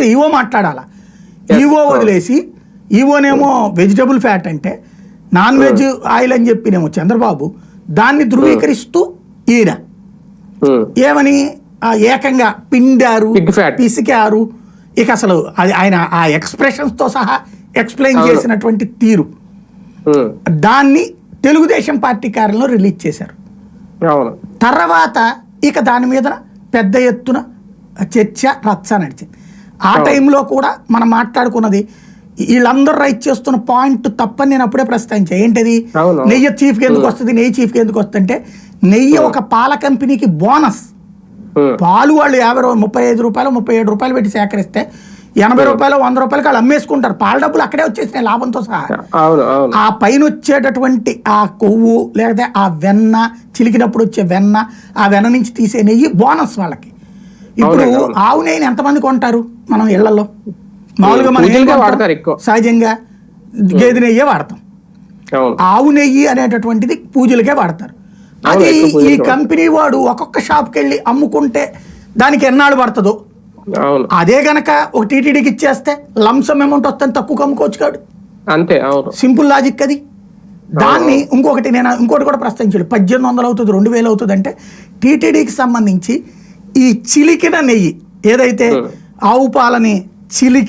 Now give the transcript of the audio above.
First EO మాట్లాడాలా? EO వదిలేసి ఈవోనేమో వెజిటబుల్ ఫ్యాట్ అంటే నాన్ వెజ్ ఆయిల్ అని చెప్పినేమో చంద్రబాబు దాన్ని ధృవీకరిస్తూ ఈయన. ఉమ్, ఏమని? ఆ ఏకంగా పిండారు. పిసికారు. ఇక అసలు అది ఆయన ఆ expressions తో సహా ఎక్స్ప్లెయిన్. చేసినటువంటి తీరు. ఉమ్, దాన్ని తెలుగుదేశం పార్టీ కార్యంలో రిలీజ్ చేశారు. తర్వాత ఇక దాని మీద పెద్ద ఎత్తున చర్చ రచ్చ నడిచింది. ఆ. టైంలో కూడా మనం మాట్లాడుకున్నది వీళ్ళందరూ రైట్ చేస్తున్న పాయింట్ తప్పని నేను అప్పుడే ప్రస్తావించా. ఏంటిది. నెయ్యి చీఫ్కి ఎందుకు వస్తుంది? నెయ్యి చీఫ్కి ఎందుకు వస్తుంది అంటే నెయ్యి ఒక పాల కంపెనీకి బోనస్. పాలు వాళ్ళు యాభై ముప్పై ఐదు రూపాయలు ముప్పై ఏడు రూపాయలు పెట్టి సేకరిస్తే ఎనభై రూపాయలు వంద రూపాయలకి వాళ్ళు అమ్మేసుకుంటారు. పాల డబ్బులు అక్కడే వచ్చేసినాయి లాభంతో సహా. ఆ పైన వచ్చేటటువంటి ఆ కొవ్వు లేకపోతే ఆ వెన్న చిలికినప్పుడు వచ్చే వెన్న ఆ వెన్న నుంచి తీసే నెయ్యి బోనస్ వాళ్ళకి. ఇప్పుడు. ఆవు నెయ్యిని ఎంతమంది కొంటారు మనం ఇళ్ళలో? మామూలుగా మనం? వాడతారు ఎక్కువ. సహజంగా గేదె నెయ్యే వాడతాం. ఆవు నెయ్యి అనేటటువంటిది పూజలకే వాడతారు. అది ఈ కంపెనీ వాడు ఒక్కొక్క షాప్కి వెళ్ళి అమ్ముకుంటే దానికి ఎన్నాళ్ళు పడుతుందో? అదే గనక ఒక టీటీడీకి ఇచ్చేస్తే లంసమ్ అమౌంట్ వస్తే తక్కువ అమ్ముకోవచ్చు కాడు. అంతే సింపుల్ లాజిక్ అది. దాన్ని ఇంకొకటి నేను ఇంకోటి కూడా ప్రస్తావించాడు. పద్దెనిమిది వందలు అవుతుంది రెండు వేలు అవుతుంది అంటే టీటీడీకి సంబంధించి ఈ చిలికిన నెయ్యి ఏదైతే ఆవు పాలని చిలికి